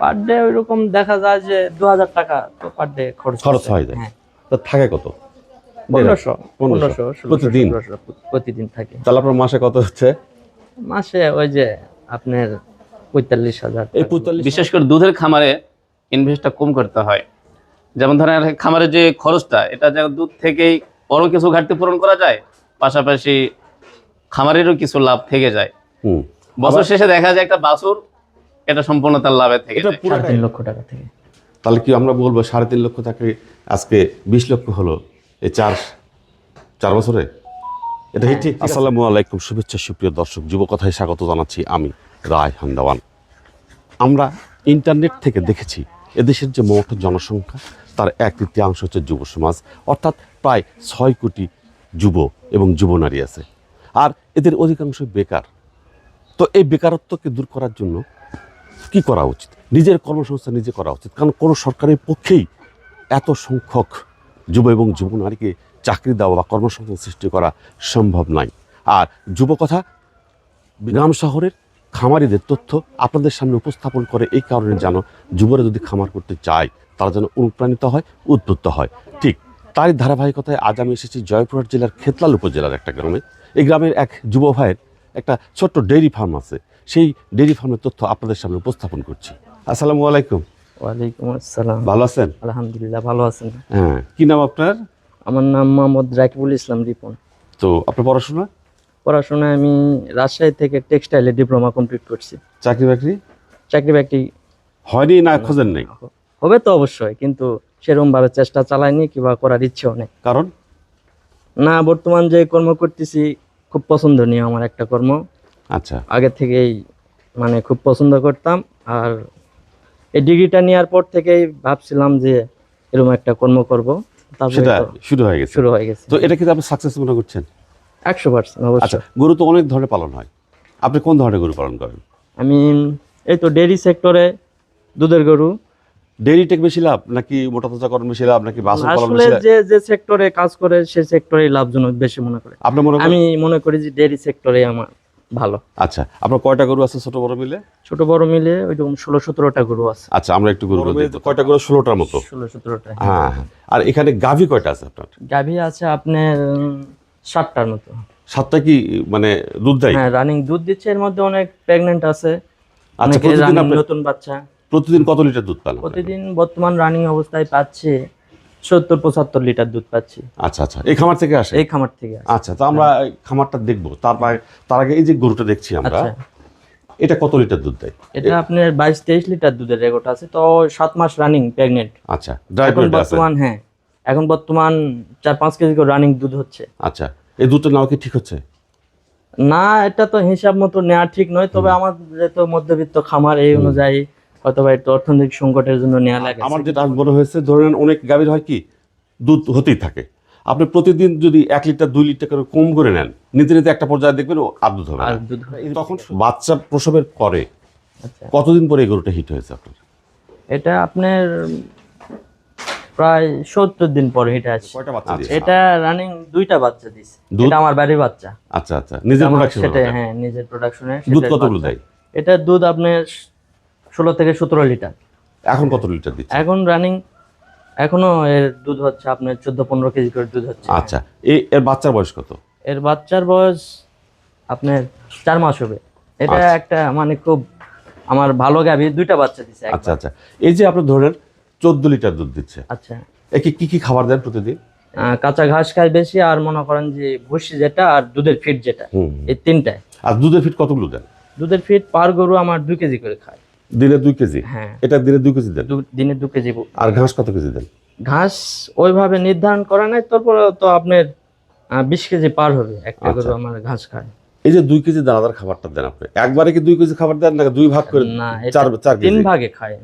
Per day ওইরকম দেখা যায় যে দু হাজার টাকা তো পার ডে খরচ খরচ। হয়ে যায়। হ্যাঁ। তো থাকে কত? পনেরোশো পনেরোশো। প্রতিদিন? প্রতিদিন থাকে। তাহলে আপনার মাসে কত হচ্ছে? মাসে ওই যে আপনার পঁয়তাল্লিশ হাজার এই পঁয়তাল্লিশ বিশেষ করে দুধের খামারে ইনভেস্টটা কম করতে হয়। যেমন ধরেন খামারের যে খরচটা এটা যেন দুধ থেকেই বড় কিছু ঘাটতি পূরণ করা যায় পাশাপাশি খামারেরও কিছু লাভ থেকে যায়। হুম। বছর শেষে দেখা যায় একটা বাছুর এটা সম্পূর্ণ তার লাভে থেকে এটা পুরো সাড়ে তিন লক্ষ টাকা থেকে। তাহলে কি আমরা বলব সাড়ে তিন লক্ষ টাকা আজকে বিশ লক্ষ হলো এই চার চার বছরে? এটা ঠিক আসসালামু আলাইকুম শুভেচ্ছা সুপ্রিয় দর্শক যুবকথায় স্বাগত জানাচ্ছি আমি রায় হান্দাওয়ান। আমরা ইন্টারনেট থেকে দেখেছি এদেশের যে মোট জনসংখ্যা তার এক তৃতীয়াংশ হচ্ছে যুব সমাজ অর্থাৎ প্রায় ছয় কোটি যুব এবং যুব নারী আছে। আর এদের অধিকাংশ বেকার। তো এই বেকারত্বকে দূর করার জন্য কি করা উচিত? নিজের কর্মসংস্থান নিজে করা উচিত। কারণ কোনো সরকারের পক্ষেই এত সংখ্যক যুব এবং যুব নারীকে চাকরি দেওয়া বা কর্মসংস্থান সৃষ্টি করা সম্ভব নয়। আর যুবকথা গ্রাম শহরের খামারিদের তথ্য আপনাদের সামনে উপস্থাপন করে এই কারণে যেন যুবরা যদি খামার করতে চায়, তারা যেন অনুপ্রাণিত হয়, উদ্বুদ্ধ হয়। ঠিক তারই ধারাবাহিকতায় আজ আমি এসেছি জয়পুরহাট জেলার খেতলাল উপজেলার একটা গ্রামে। এই গ্রামের এক যুব ভাইয়ের একটা ছোট্ট ডেইরি ফার্ম আছে। সেই ডেইরি ফার্মের তথ্য আপনাদের সামনে উপস্থাপন করছি। আসসালামু আলাইকুম। ওয়ালাইকুম আসসালাম। ভালো আছেন? আলহামদুলিল্লাহ ভালো আছেন। হ্যাঁ কি নাম আপনার? আমার নাম মোহাম্মদ রাকিবুল ইসলাম রিপন। তো আপনার পড়াশোনা? পড়াশোনায় আমি রাজশাহী থেকে টেক্সটাইলে ডিপ্লোমা কমপ্লিট করছি। চাকরি বাকরি? চাকরি বাকরি। হয়নি না খোঁজেন নাই? হবে তো অবশ্যই কিন্তু সেরকম ভাবে চেষ্টা চালাইনি কিংবা করার ইচ্ছেও নেই। কারণ? না বর্তমান যে কর্ম করতেছি খুব পছন্দনীয় আমার একটা কর্ম। আচ্ছা। আগে থেকেই মানে খুব পছন্দ করতাম। আর এই ডিগ্রিটা নেওয়ার পর থেকেই ভাবছিলাম যে এরকম একটা কর্ম করব। সেটা শুরু হয়ে গেছে। শুরু হয়ে গেছে। তো এটা কিন্তু আপনি সাকসেস মনে করছেন? একশো পার্সেন্ট আচ্ছা অবশ্যই গরু তো অনেক ধরনের পালন হয়। আপনি কোন ধরনের গরু পালন করেন? আমি এই তো ডেইরি সেক্টরে দুধের গরু। ডেইরি টেক বেশি লাভ নাকি মোটা তাজাকরণ বেশি লাভ নাকি বাসন পালন বেশি লাভ? যে যে সেক্টরে কাজ করে সে সেক্টরে লাভজনক বেশি মনে করে। আপনি মনে আমি মনে করি যে ডেইরি সেক্টরে আমার ভালো। আচ্ছা আপনার কয়টা গরু আছে ছোট বড় মিলে? ছোট বড় মিলে ওইরকম ষোলো সতেরোটা গরু আছে। আচ্ছা আমরা একটু গরু কয়টা গরু? ষোলোটার মতো। ষোলো সতেরোটা। হ্যাঁ হ্যাঁ। আর এখানে গাভী কয়টা আছে আপনার? গাভী আছে আপনার ষাটটার মতো। সাতটা কি মানে দুধ দেয়? হ্যাঁ রানিং দুধ দিচ্ছে এর মধ্যে অনেক প্রেগনেন্ট আছে। আচ্ছা প্রতিদিন নতুন বাচ্চা। প্রতিদিন কত লিটার দুধ পান প্রতিদিন বর্তমান রানিং অবস্থায় পাচ্ছে সত্তর পঁচাত্তর লিটার দুধ পাচ্ছি। আচ্ছা আচ্ছা। এই খামার থেকে আসে? এই খামার থেকে আচ্ছা তো আমরা এই খামারটা দেখব। তারপর তার আগে এই যে গরুটা দেখছি আমরা আচ্ছা। এটা কত লিটার দুধ দেয়? এটা আপনার বাইশ তেইশ লিটার দুধের রেকর্ড আছে তো সাত মাস রানিং প্রেগনেন্ট আচ্ছা বর্তমান হ্যাঁ। এখন বর্তমান চার পাঁচ কেজি করে রানিং দুধ হচ্ছে। আচ্ছা এই দুধটা নেওয়া কি ঠিক হচ্ছে? না এটা তো হিসাব মতো নেওয়া ঠিক নয় তবে আমার যেহেতু মধ্যবিত্ত খামার এই অনুযায়ী হয়তো বা একটু অর্থনৈতিক সংকটের জন্য নেওয়া লাগে। আমার যেটা মনে হয়েছে ধরেন অনেক গাভীর হয় কি দুধ হতেই থাকে। আপনি প্রতিদিন যদি এক লিটার দুই লিটার করে কম করে নেন নিতে নিতে একটা পর্যায়ে দেখবেন আর দুধ হবে। তখন বাচ্চা প্রসবের পরে আচ্ছা। কতদিন পরে এই গরুটা হিট হয়েছে আপনার? এটা আপনার প্রায় সত্তর দিন পরে এটা আছে। কয়টা বাচ্চা দিয়েছে? এটা রানিং দুইটা বাচ্চা দিছে দুধ? এটা আমার বাড়ির বাচ্চা। আচ্ছা আচ্ছা। নিজের প্রোডাকশন সেটা হ্যাঁ নিজের প্রোডাকশনে দুধ কতগুলো দেয়? এটা দুধ আপনার ষোলো থেকে সতেরো লিটার। এখন কত লিটার দিচ্ছে এখন রানিং এখনও এর দুধ হচ্ছে আপনার চোদ্দ পনেরো কেজি করে দুধ হচ্ছে। আচ্ছা এই এর বাচ্চার বয়স কত? এর বাচ্চার বয়স আপনার চার মাস হবে। এটা আচ্ছা। একটা মানে খুব আমার ভালো গাভী দুইটা বাচ্চা দিচ্ছে আচ্ছা আচ্ছা। এই যে আপনি ধরেন চোদ্দ লিটার দুধ দিচ্ছে। আচ্ছা। একে কি কি খাবার দেন প্রতিদিন? কাঁচা ঘাস খায় বেশি আর মনে করেন যে ভুসি যেটা আর দুধের ফিট যেটা। এই তিনটায় আর দুধের ফিট কতগুলো দেন? দুধের ফিট পার গরু আমার দুই কেজি করে খায়। দিনে দুই কেজি? হ্যাঁ। এটা দিনে দুই কেজি দেন? দিনে দু কেজি আর ঘাস কত কেজি দেন? ঘাস ওইভাবে নির্ধারণ করা নাই তারপরে তো আপনার বিশ কেজি পার হবে। একটা আচ্ছা। গরু আমার ঘাস খায়। এই যে দুই কেজি দানাদার খাবারটা দেন আপনি একবারে কি দুই কেজি খাবার দেন না দুই ভাগ করে চার চার তিন ভাগে খায়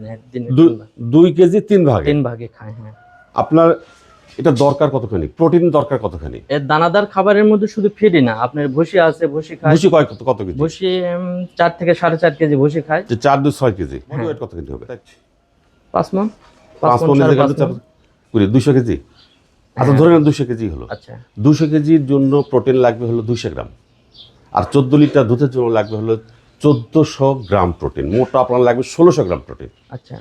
দুই কেজি তিন ভাগে? তিন ভাগে খায় হ্যাঁ। আপনার এটা দরকার কতখানি? প্রোটিন দরকার কতখানি? এর দানাদার খাবারের মধ্যে শুধু ফিডই না আপনার ভুসি আছে ভুসি খায়। ভুসি কয় কত কত কেজি? ভুসি চার থেকে সাড়ে চার কেজি ভুসি খায়। যে চার দুই ছয় কেজি। হ্যাঁ। ওয়েট কত কেজি হবে? পাঁচ মন পাঁচ মন কুড়ি দুশো কেজি? আচ্ছা ধরে নেন দুশো কেজি হলো। আচ্ছা। দুশো কেজির জন্য প্রোটিন লাগবে হলো দুশো গ্রাম। আর চোদ্দ লিটার দুধের জন্য লাগবে হলো চোদ্দোশো গ্রাম প্রোটিন। মোটা আপনার লাগবে ষোলোশো গ্রাম প্রোটিন। আচ্ছা।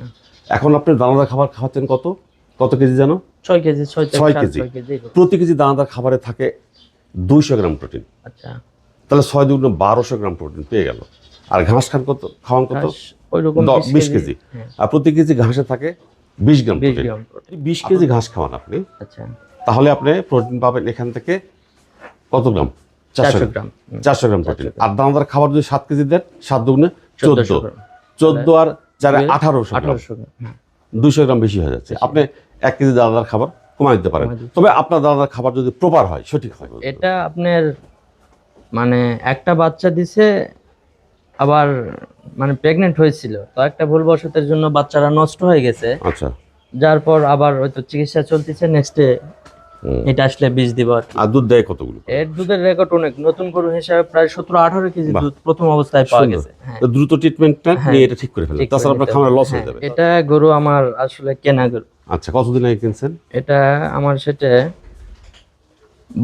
এখন আপনি দানাদার খাবার খাওয়াচ্ছেন কত? কত কেজি জানো? ছয় কেজি ছয় কেজি। প্রতি কেজি দানাদার খাবারে থাকে দুইশো গ্রাম প্রোটিন। আচ্ছা। তাহলে ছয় দুগুণ বারোশো গ্রাম প্রোটিন পেয়ে গেল। আর ঘাস খান কত খাওয়ান কত? বিশ কেজি। হ্যাঁ, আর প্রতি কেজি ঘাসে থাকে বিশ গ্রাম বিশ কেজি ঘাস খাওয়ান আপনি। আচ্ছা। তাহলে আপনি প্রোটিন পাবেন এখান থেকে কত গ্রাম? চারশো গ্রাম। চারশো গ্রাম প্রোটিন। আর দানাদার খাবার যদি সাত কেজি দেন সাত দুগুণে চোদ্দ। 1400 গ্রাম। চোদ্দ আর চারে আঠারোশো গ্রাম। আঠারোশো গ্রাম বেশি হয়ে যাচ্ছে। আপনি এক কেজি দাদার খাবার কমাই দিতে পারেন। তবে আপনার দাদার খাবার যদি প্রপার হয় সঠিক হয় এটা আপনার মানে একটা বাচ্চা দিছে আবার মানে প্রেগনেন্ট হয়েছিল তো একটা ভুলবশতের জন্য বাচ্চারা নষ্ট হয়ে গেছে। আচ্ছা। যার পর আবার হয়তো চিকিৎসা চলতেছে নেক্সটে। এটা আসলে বীজ দিব আর দুধ দেয় কতগুলো? এর দুধের রেকর্ড অনেক। নতুন গরু হিসাবে প্রায় সতেরো আঠারো কেজি দুধ প্রথম অবস্থায় পাওয়া গেছে। হ্যাঁ। দ্রুত ট্রিটমেন্টটা নিয়ে এটা ঠিক করে ফেলেন। তাছাড়া আপনার খামারে লস হয়ে হ্যাঁ, যাবে। এটা গরু আমার আসলে কেনা গরু। আচ্ছা কতদিন আগে কিনছেন? এটা আমার সেটা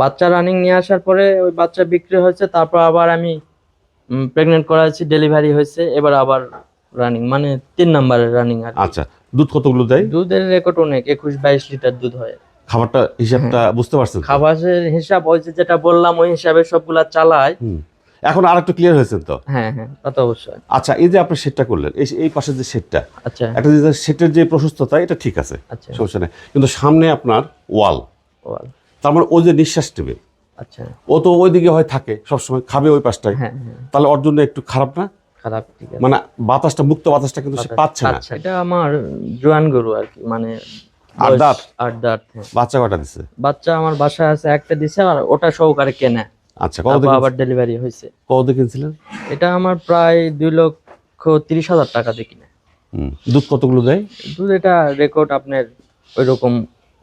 বাচ্চা রানিং নিয়ে আসার পরে ওই বাচ্চা বিক্রি হয়েছে তারপর আবার আমি প্রেগনেন্ট করাচ্ছি ডেলিভারি হয়েছে এবার আবার রানিং মানে তিন নাম্বারের রানিং আর আচ্ছা দুধ কতগুলো দেয়? দুধের রেকর্ড অনেক একুশ বাইশ লিটার দুধ হয়। খাবারটা হিসাবটা বুঝতে পারছেন? খাবারের হিসাব ওই যে যেটা বললাম ওই হিসাবে সবগুলা চালায়। এখন আর একটু ক্লিয়ার হয়েছেন তো? হ্যাঁ হ্যাঁ তা তো অবশ্যই। আচ্ছা এই যে আপনি সেটটা করলেন এই এই পাশে যে সেটটা আচ্ছা। একটা যে সেটের যে প্রশস্ততা এটা ঠিক আছে আচ্ছা। সমস্যা নেই। কিন্তু সামনে আপনার ওয়াল। ওয়াল। তার মানে ও যে নিঃশ্বাস নেবে আচ্ছা। ও তো ওইদিকে হয় থাকে সবসময় খাবে ওই পাশটায়। হ্যাঁ হ্যাঁ। তাহলে ওর জন্য একটু খারাপ না? খারাপ মানে বাতাসটা মুক্ত বাতাসটা কিন্তু সে পাচ্ছে না। এটা আমার জোয়ান গরু আর কি মানে আট দাঁত? আট দাঁত হ্যাঁ। বাচ্চা কটা দিচ্ছে বাচ্চা আমার বাসায় আছে একটা দিছে আর ওটা সহকারে কেনা। আচ্ছা কত আবার ডেলিভারি হয়েছে। কত কিনছিলেন? এটা আমার প্রায় দুই লক্ষ তিরিশ হাজার টাকা দিয়ে কিনা। দুধ কতগুলো দেয়? দুধ এটা রেকর্ড আপনার ওই রকম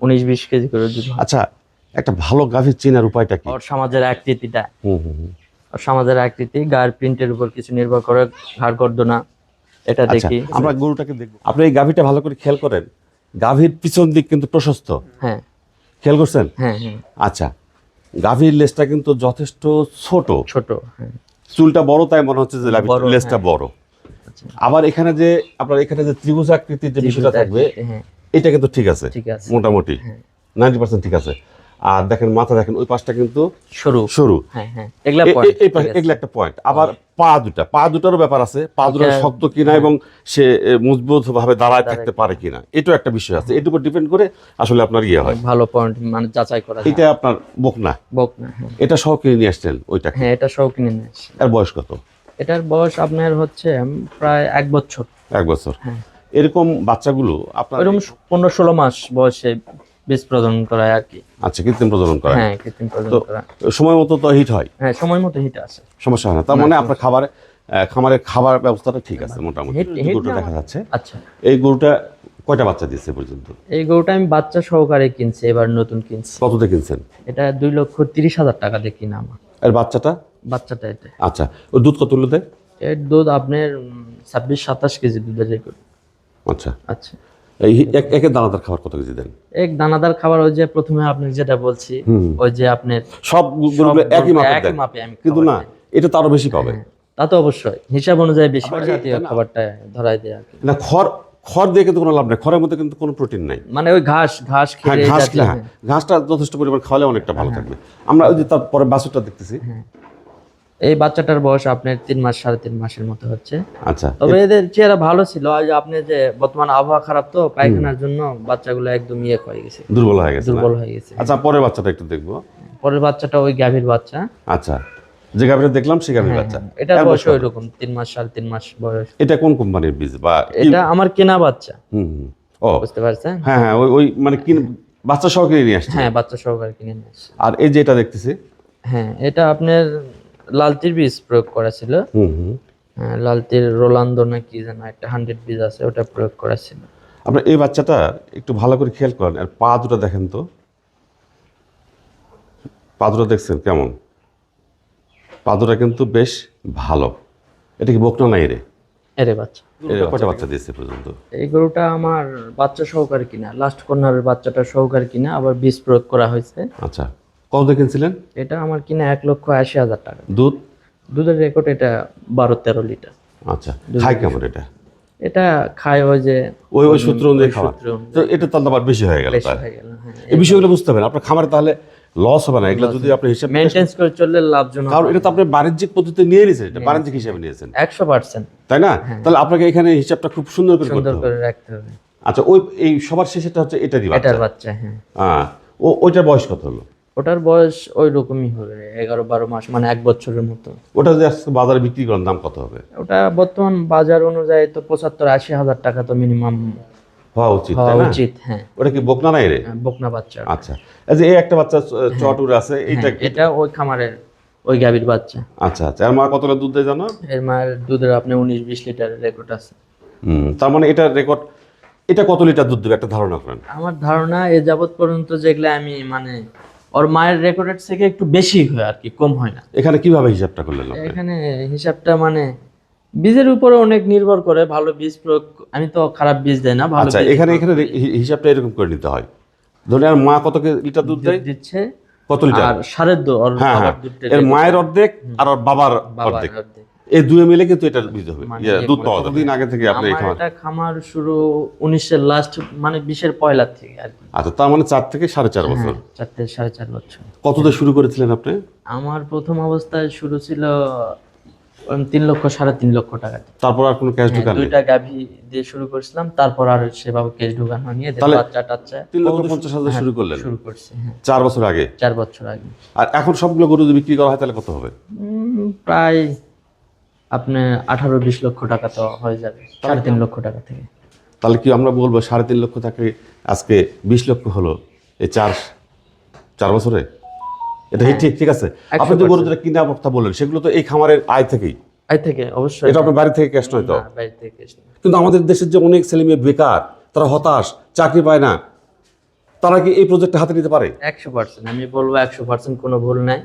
উনিশ বিশ কেজি করে দুধ আচ্ছা একটা ভালো গাভীর চেনার উপায়টা কি? ওর সমাজের আকৃতিটা। হুম হুম হুম। ওর সমাজের আকৃতি গায়ের প্রিন্টের উপর কিছু নির্ভর করে ঘাড় গর্দনা এটা আচ্ছা দেখি। আমরা গরুটাকে দেখব। আপনি এই গাভীটা ভালো করে খেয়াল করেন গাভীর পিছন দিক কিন্তু প্রশস্ত। হ্যাঁ। খেয়াল করছেন? হ্যাঁ হ্যাঁ। আচ্ছা গাভীর লেসটা কিন্তু যথেষ্ট ছোট। ছোট হ্যাঁ। চুলটা বড় তাই মনে হচ্ছে যে লেসটা বড়, লেজটা বড়। আচ্ছা। আবার এখানে যে আপনার এখানে যে ত্রিভুজ আকৃতির যে বিষয়টা থাকবে এটা কিন্তু ঠিক আছে ঠিক মোটামুটি। নাইনটি পার্সেন্ট ঠিক আছে। আর দেখেন মাথা দেখেন ওই পাশটা কিন্তু সরু। সরু। হ্যাঁ হ্যাঁ এই পাশে এগুলো একটা পয়েন্ট আবার পা দুটা পা দুটারও ব্যাপার আছে। পা দুটা শক্ত কিনা এবং সে মজবুত ভাবে দাঁড়ায় থাকতে পারে কিনা এটাও একটা বিষয় আছে। এটার উপর ডিপেন্ড করে আসলে আপনার ইয়ে হয়। ভালো পয়েন্ট মানে যাচাই করা এটা আপনার বোক না বক হ্যাঁ। এটা সহ কিনে নিয়ে আসছেন ওইটা হ্যাঁ এটা সব কিনে নিয়ে আসি। এর বয়স কত? এটার বয়স আপনার হচ্ছে প্রায় এক বছর। এক বছর। হ্যাঁ। এরকম বাচ্চাগুলো আপনার এরকম পনেরো ষোলো মাস বয়সে বীজ প্রজনন করায় আর কি। আচ্ছা কৃত্রিম প্রজনন করা হ্যাঁ কৃত্রিম প্রজনন করা সময় মতো তো হিট হয়? হ্যাঁ সময় মতো হিট আসে। সমস্যা হয় না। তার মানে আপনার খাবারে খামারের খাবার ব্যবস্থাটা ঠিক আছে মোটামুটি। গরুটা দেখা যাচ্ছে। আচ্ছা। এই গরুটা কয়টা বাচ্চা দিচ্ছে পর্যন্ত? এই গরুটা আমি বাচ্চা সহকারে কিনছি এবার নতুন কিনছি। কততে কিনছেন? এটা দুই লক্ষ তিরিশ হাজার টাকা দিয়ে কিনা আমার। এর বাচ্চাটা? বাচ্চাটা এটা। আচ্ছা ও দুধ কতগুলো দেয় এর দুধ আপনার ছাব্বিশ সাতাশ কেজি দুধের রেকর্ড আচ্ছা। আচ্ছা। এই এক- দানাদার খাবার কত কেজি দেন? এক দানাদার খাবার ওই যে প্রথমে আপনাকে যেটা বলছি ওই যে আপনার সব গরুগুলো একই মাপে একই দেন। মাপে আমি কিন্তু না এটা তো আরও বেশি পাবে। হ্যাঁ, তা তো অবশ্যই। হিসাব অনুযায়ী বেশি জাতীয় খাবারটা ধরাই দেয় না খড় খড় দিয়ে কিন্তু কোনো লাভ নেই। খড়ের মধ্যে কিন্তু কোনো প্রোটিন নাই। মানে ওই ঘাস ঘাস হ্যাঁ ঘাস হ্যাঁ। ঘাসটা যথেষ্ট পরিমাণ খাওয়ালে অনেকটা ভালো থাকবে। আমরা ওই যে তারপরে বাছুরটা দেখতেছি। এই বাচ্চাটার বয়স আপনার তিন মাস সাড়ে তিন মাসের মতো হচ্ছে। আচ্ছা তবে এদের চেহারা ভালো ছিল। আজ আপনি যে বর্তমান আবহাওয়া খারাপ তো পায়খানার জন্য বাচ্চাগুলো একদম ইয়ে হয়ে গেছে। দুর্বল হয়ে গেছে দুর্বল হয়ে গেছে। আচ্ছা পরের বাচ্চাটা একটু দেখব। পরের বাচ্চাটা ওই গাভীর বাচ্চা। আচ্ছা যে গাভীটা দেখলাম সেই গাভীর বাচ্চা। এটা বয়স ওই রকম তিন মাস সাড়ে তিন মাস বয়স। এটা কোন কোম্পানির বীজ বা এটা আমার কেনা বাচ্চা। হুম হুম। ও। বুঝতে পারছেন? হ্যাঁ হ্যাঁ ওই ওই মানে কি বাচ্চা সহকারে নিয়ে আসছে। হ্যাঁ বাচ্চা সহকারে কিনে নিয়ে আসছে। আর এই যে এটা দেখতেছি। হ্যাঁ এটা আপনার লালতির বীজ প্রয়োগ করা ছিল। হুম হুম। হ্যাঁ, লালতির রোলান্দো না কি যেন একটা হান্ড্রেড বীজ আছে ওটা প্রয়োগ করা ছিল। আপনার এই বাচ্চাটা একটু ভালো করে খেয়াল করেন আর পা দুটো দেখেন তো। পা দুটো দেখছেন কেমন? পা দুটো কিন্তু বেশ ভালো। এটা কি বকনা নাই রে? এরে বাচ্চা। কয়টা বাচ্চা দিয়েছে পর্যন্ত। এই গরুটা আমার বাচ্চা সহকারে কিনা লাস্ট কর্নারের বাচ্চাটা সহকারে কিনা আবার বীজ প্রয়োগ করা হয়েছে। আচ্ছা। কত কিনছিলেন? এটা আমার কিনা এক লক্ষ আশি হাজার টাকা। দুধ? দুধের রেকর্ড এটা বারো তেরো লিটার। আচ্ছা খাই কেমন এটা? এটা খায় ওই যে ওই ওই সূত্র অনুযায়ী খাওয়া তো এটা তো আবার বেশি হয়ে গেল বেশি হয়ে গেল হ্যাঁ এই বিষয়গুলো বুঝতে হবে আপনার খামারে তাহলে লস হবে না। এগুলো যদি আপনি হিসাব মেনটেন্স করে চললে লাভজনক কারণ এটা তো আপনি বাণিজ্যিক পদ্ধতিতে নিয়ে নিয়েছেন। এটা বাণিজ্যিক হিসাবে নিয়েছেন। একশো পার্সেন্ট। তাই না? তাহলে আপনাকে এখানে হিসাবটা খুব সুন্দর করে করতে সুন্দর করে রাখতে হবে। আচ্ছা ওই এই সবার শেষেটা হচ্ছে এটারই বাচ্চা এটার বাচ্চা। হ্যাঁ। হ্যাঁ ও ওইটার বয়স কত হলো? ওটার বয়স ওই রকমই হবে এগারো বারো মাস মানে এক বছরের মতো। ওটা আজকে বাজারে বিক্রি করেন দাম কত হবে? ওটা বর্তমান বাজার অনুযায়ী তো পঁচাত্তর আশি হাজার টাকা তো মিনিমাম হওয়া উচিত হওয়া উচিত হ্যাঁ। ওটা কি বকনা নাই রে? বকনা বাচ্চা। আচ্ছা যে এই একটা বাচ্চা চটুর আছে এইটা হ্যাঁ, এটা ওই খামারের ওই গাভীর বাচ্চা। আচ্ছা আচ্ছা আর মা কতটা দুধ দেয় জানো? এর মায়ের দুধের আপনি উনিশ বিশ লিটারের রেকর্ড আছে। হুম তার মানে এটা রেকর্ড এটা কত লিটার দুধ দেবে একটা ধারণা করেন। আমার ধারণা এ যাবৎ পর্যন্ত যেগুলো আমি মানে ওর মায়ের রেকর্ডের থেকে একটু বেশি হয় আর কি কম হয় না। এখানে কীভাবে হিসাবটা করলেন আপনি? এখানে হিসাবটা মানে বীজের উপরে অনেক নির্ভর করে ভালো বীজ প্রয়োগ আমি তো খারাপ বীজ দেয় না ভালো আচ্ছা এখানে এখানে হিসাবটা এরকম করে নিতে হয়। ধরুন আর মা কত কে- লিটার দুধ দেয়? দিচ্ছে কত লিটার? আর সারের দো এর মায়ের অর্ধেক আর ওর বাবার অর্ধেক। এই দুয়ে মিলে কিন্তু এটা দিতে হবে। মানে দুধ পাওয়া যাবে। দিন আগে থেকে আপনি এই খামার খামার শুরু উনিশের লাস্ট মানে বিশের পয়লার থেকে আর আচ্ছা তার মানে চার থেকে সাড়ে চার বছর। হ্যাঁ, চারটে সাড়ে চার বছর। কততে শুরু করেছিলেন আপনি? আমার প্রথম অবস্থায় শুরু ছিল তিন লক্ষ সাড়ে তিন লক্ষ টাকা তারপর আর কোনো ক্যাশ হ্যাঁ, ঢুকান দুইটা গাভী দিয়ে শুরু করেছিলাম তারপর আর সেভাবে কেস ঢুকানো তাহলে- বাচ্চা টাচ্চা তিন লক্ষ পঞ্চাশ হাজার শুরু করলেন। শুরু করছে হ্যাঁ। চার বছর আগে? চার বছর আগে। আর এখন সবগুলো গরু যদি বিক্রি করা হয় তাহলে কত হবে? উম, প্রায় আপনি আঠারো বিশ লক্ষ টাকা তো হয়ে যাবে সাড়ে তিন লক্ষ টাকা থেকে। তাহলে কি আমরা বলব সাড়ে তিন লক্ষ থেকে আজকে বিশ লক্ষ হলো এই চার চার বছরে? এটা ঠিক ঠিক আছে। আপনি যে গরু যেটা কিনা কথা বললেন সেগুলো তো এই খামারের আয় থেকেই। আয় থেকে অবশ্যই। এটা আপনার বাড়ি থেকে ক্যাশ নয় তো। কিন্তু আমাদের দেশের যে অনেক ছেলে মেয়ে বেকার তারা হতাশ চাকরি পায় না তারা কি এই প্রজেক্টটা হাতে নিতে পারে? একশো পার্সেন্ট আমি বলব একশো পার্সেন্ট কোনো ভুল নাই।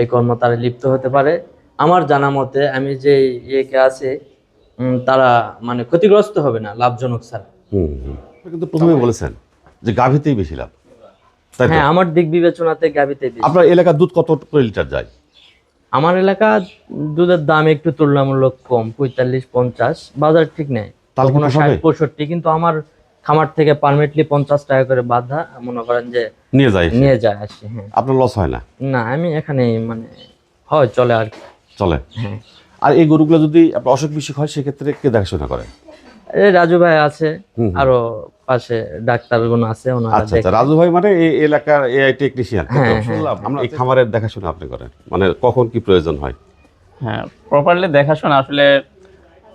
এই কর্ম তারা লিপ্ত হতে পারে। আমার জানা মতে আমি যে ইয়েকে আছে তারা মানে ক্ষতিগ্রস্ত হবে না লাভজনক ছাড়া। কিন্তু প্রথমে বলেছেন যে গাভীতেই বেশি লাভ। হ্যাঁ আমার দিক বিবেচনাতে বেশি। আপনার এলাকার দুধ কত করে লিটার যায়? আমার এলাকা দুধের দাম একটু তুলনামূলক কম পঁয়তাল্লিশ পঞ্চাশ বাজার ঠিক নেই। ষাট পঁয়ষট্টি কিন্তু আমার খামার থেকে পারমিটলি পঞ্চাশ টাকা করে বাধা মনে করেন যে নিয়ে যায় নিয়ে যায় আসে হ্যাঁ। আপনার লস হয় না? না আমি এখানে মানে হয় চলে আর কি। চলে। আর এই গরুগুলো যদি আপনার অসুখ বিসুখ হয় সেক্ষেত্রে কে দেখাশোনা করে? রাজু ভাই আছে আরও পাশে ডাক্তারগুলো আছে আচ্ছা আচ্ছা। রাজু ভাই মানে এই এলাকার এআই টেকনিশিয়ান হ্যাঁ, হ্যাঁ। আমরা এই খামারের দেখাশোনা আপনি করেন। মানে কখন কি প্রয়োজন হয়? হ্যাঁ প্রপারলি দেখাশোনা আসলে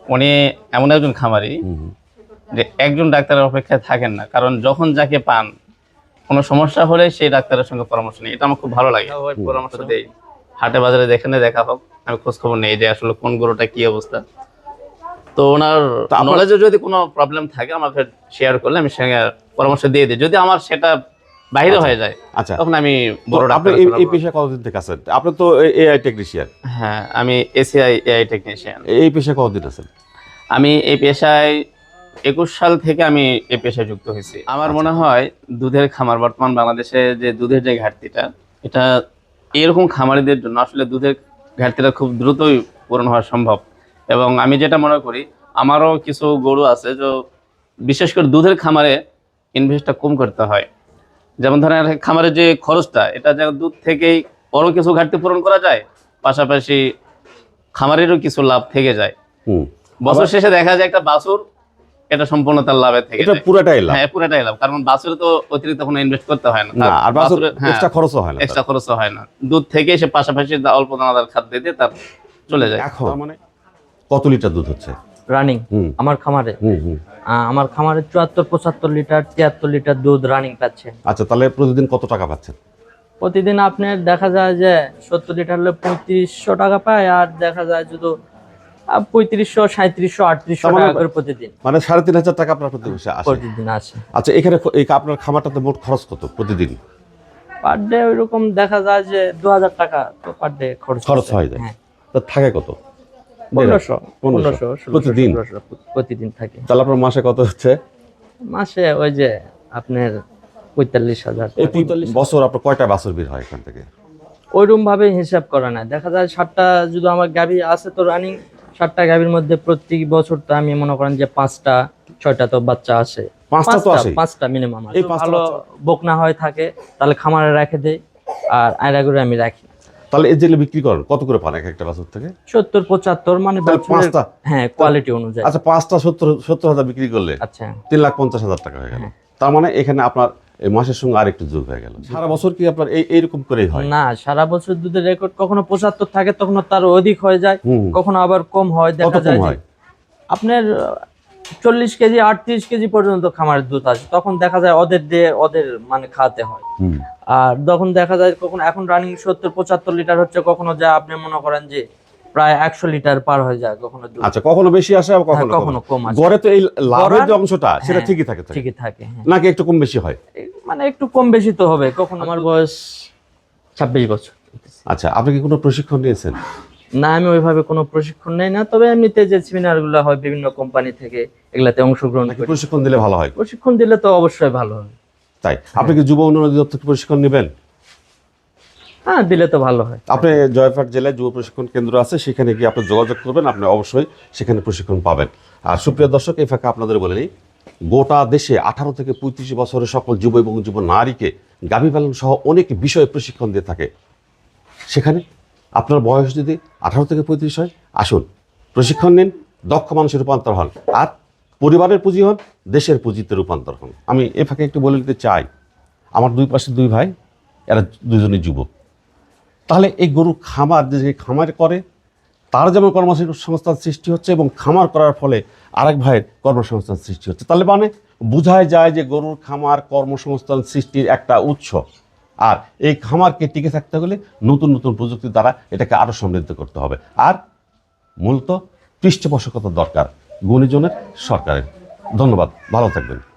উনি এমন একজন খামারি যে একজন ডাক্তারের অপেক্ষায় থাকেন না। কারণ যখন যাকে পান কোনো সমস্যা হলে সেই ডাক্তারের সঙ্গে পরামর্শ নেই। এটা আমার খুব ভালো লাগে। পরামর্শ দেই। হাটে বাজারে যেখানে দেখা হোক। আমি খোঁজ খবর নেই যে আসলে কোন গরুটা কি অবস্থা। তো ওনার নলেজে যদি কোনো প্রবলেম থাকে আমাকে শেয়ার করলে আমি সঙ্গে পরামর্শ দিয়ে দিই। যদি আমার সেটা বাইরে হয়ে যায় আচ্ছা। তখন আমি বড় আপনি এই এই পেশায় কতদিন থেকে আছেন? আপনি তো এআই টেকনিশিয়ান হ্যাঁ আমি এসিআই এআই টেকনিশিয়ান এই পেশায় কতদিন আছেন? আমি এই পেশায় একুশ সাল থেকে আমি এই পেশায় যুক্ত হয়েছি। আমার মনে হয় দুধের খামার বর্তমান বাংলাদেশে যে দুধের যে ঘাটতিটা এটা এরকম খামারিদের জন্য আসলে দুধের ঘাটতিটা খুব দ্রুতই পূরণ হওয়া সম্ভব। এবং আমি যেটা মনে করি আমারও কিছু গরু আছে যে বিশেষ করে দুধের খামারে ইনভেস্টটা কম করতে হয়। যেমন ধরেন খামারের যে খরচটা এটা যে দুধ থেকেই বড় কিছু ঘাটতি পূরণ করা যায় পাশাপাশি খামারেরও কিছু লাভ থেকে যায়। বছর শেষে দেখা যায় একটা বাছুর এটা সম্পূর্ণ তার লাভে থেকে এটা। পুরাটাই লাভ। হ্যাঁ পুরোটাই লাভ। কারণ বাছুরে তো অতিরিক্ত কোনো ইনভেস্ট করতে হয় না। না আর বাছুর হ্যাঁ, এক্সট্রা খরচও হয় না এক্সট্রা খরচ হয় না। দুধ থেকে সে পাশাপাশি অল্প দানাদার খাদ্য দিয়ে তার চলে যায়। এখন মানে কত লিটার দুধ হচ্ছে? রানিং আমার খামারে। আমার খামারে চুয়াত্তর পঁচাত্তর লিটার তিয়াত্তর লিটার দুধ রানিং পাচ্ছেন আচ্ছা তাহলে প্রতিদিন কত টাকা পাচ্ছেন? প্রতিদিন আপনার দেখা যায় যে সত্তর লিটার হলে পঁয়ত্রিশশো টাকা পায় আর দেখা যায় শুধু আহ, পঁয়ত্রিশশো সাঁত্রিশশো আটত্রিশশো তার মানে- টাকা করে প্রতিদিন। মানে সাড়ে তিন হাজার টাকা আপনার প্রতি মাসে প্রতিদিন আসে। আচ্ছা এখানে আপনার খামারটাতে মোট খরচ কত প্রতিদিন? পার ডে ওইরকম দেখা যায় যে দু হাজার টাকা তো পার ডে খরচ খরচ। হয়ে যায়। হ্যাঁ। তা থাকে কত? পনেরোশো পনেরোশো। প্রতিদিন? প্রতিদিন থাকে। তাহলে আপনার মাসে কত হচ্ছে? মাসে ওই যে আপনার পঁয়তাল্লিশ হাজার। এই পঁয়তাল্লিশ বছর আপনার কয়টা বাছর বের হয় এখান থেকে? ওইরকম ভাবে হিসাব করা না দেখা যায় সাতটা যদি আমার গাভী আছে তো রানিং সাতটা গাভীর মধ্যে প্রত্যেক বছর তো আমি মনে করেন যে পাঁচটা ছয়টা তো বাচ্চা আসে পাঁচটা তো আসে পাঁচটা মিনিমাম এই ভালো বকনা হয়ে থাকে তাহলে খামারে রেখে দেই আর আয়রা করে আমি রাখি। তাহলে এই যেগুলো বিক্রি করেন? কত করে পান এক একটা বাছুর থেকে? সত্তর পঁচাত্তর মানে পাঁচটা? হ্যাঁ কোয়ালিটি অনুযায়ী। আচ্ছা পাঁচটা সত্তর সত্তর হাজার বিক্রি করলে আচ্ছা। তিন লাখ পঞ্চাশ হাজার টাকা হয়ে গেল। তার মানে এখানে আপনার এই মাসের সঙ্গে আরেকটু যোগ হয়ে গেল। সারা বছর কি আপনার এই এইরকম করেই হয়? না সারা বছর দুধের রেকর্ড কখনো পঁচাত্তর থাকে তখন তার অধিক হয়ে যায়। কখনো আবার কম হয় দেখা যায় হয়? আপনার চল্লিশ কেজি আটত্রিশ কেজি পর্যন্ত খামারের দুধ আছে। তখন দেখা যায় ওদের দিয়ে ওদের মানে খাওয়াতে হয়। আর তখন দেখা যায় কখনো এখন রানিং সত্তর পঁচাত্তর লিটার হচ্ছে কখনো যা আপনি মনে করেন যে প্রায় একশো লিটার পার হয়ে যায় কখনো। আচ্ছা কখনো বেশি আসে আবার হ্যাঁ, কখনো কখনো কম আসে। গড়ে তো এই লাভের যে অংশটা সেটা হ্যাঁ, ঠিকই থাকে। ঠিকই থাকে হ্যাঁ। নাকি একটু কম বেশি হয়? মানে একটু কম বেশি তো হবে কখন আমার বয়স ছাব্বিশ বছর। আচ্ছা আপনি কি কোনো প্রশিক্ষণ নিয়েছেন? না আমি ওইভাবে কোনো প্রশিক্ষণ নেই না তবে এমনিতে যে সেমিনারগুলো হয় বিভিন্ন কোম্পানি থেকে এগুলাতে অংশগ্রহণ করি। প্রশিক্ষণ দিলে ভালো হয়? প্রশিক্ষণ দিলে তো অবশ্যই ভালো হয়। তাই। আপনি কি যুব উন্নয়ন অধিদপ্তর প্রশিক্ষণ নেবেন? হ্যাঁ দিলে তো ভালো হয়। আপনি জয়ফাট জেলায় যুব প্রশিক্ষণ কেন্দ্র আছে, সেখানে গিয়ে আপনি যোগাযোগ করবেন, আপনি অবশ্যই সেখানে প্রশিক্ষণ পাবেন। আর সুপ্রিয় দর্শক, এই ফাঁকে আপনাদের বলে নিই, গোটা দেশে আঠারো থেকে পঁয়ত্রিশ বছরের সকল যুব এবং যুব নারীকে গাভী পালন সহ অনেক বিষয়ে প্রশিক্ষণ দিয়ে থাকে। সেখানে আপনার বয়স যদি আঠারো থেকে পঁয়ত্রিশ হয়, আসুন, প্রশিক্ষণ নিন, দক্ষ মানুষের রূপান্তর হন, আর পরিবারের পুঁজি হন, দেশের পুঁজিতে রূপান্তর হন। আমি এ ফাঁকে একটু বলে নিতে চাই, আমার দুই পাশে দুই ভাই, এরা দুজনই যুবক। তাহলে এই গরু খামার যে খামার করে, তার যেমন কর্মসংস্থান সৃষ্টি হচ্ছে এবং খামার করার ফলে আরেক ভাইয়ের কর্মসংস্থান সৃষ্টি হচ্ছে। তাহলে মানে বোঝাই যায় যে গরুর খামার কর্মসংস্থান সৃষ্টির একটা উৎস। আর এই খামারকে টিকে থাকতে হলে নতুন নতুন প্রযুক্তি দ্বারা এটাকে আরও সমৃদ্ধ করতে হবে। আর মূলত পৃষ্ঠপোষকতা দরকার গুণীজনের সরকারের। ধন্যবাদ, ভালো থাকবেন।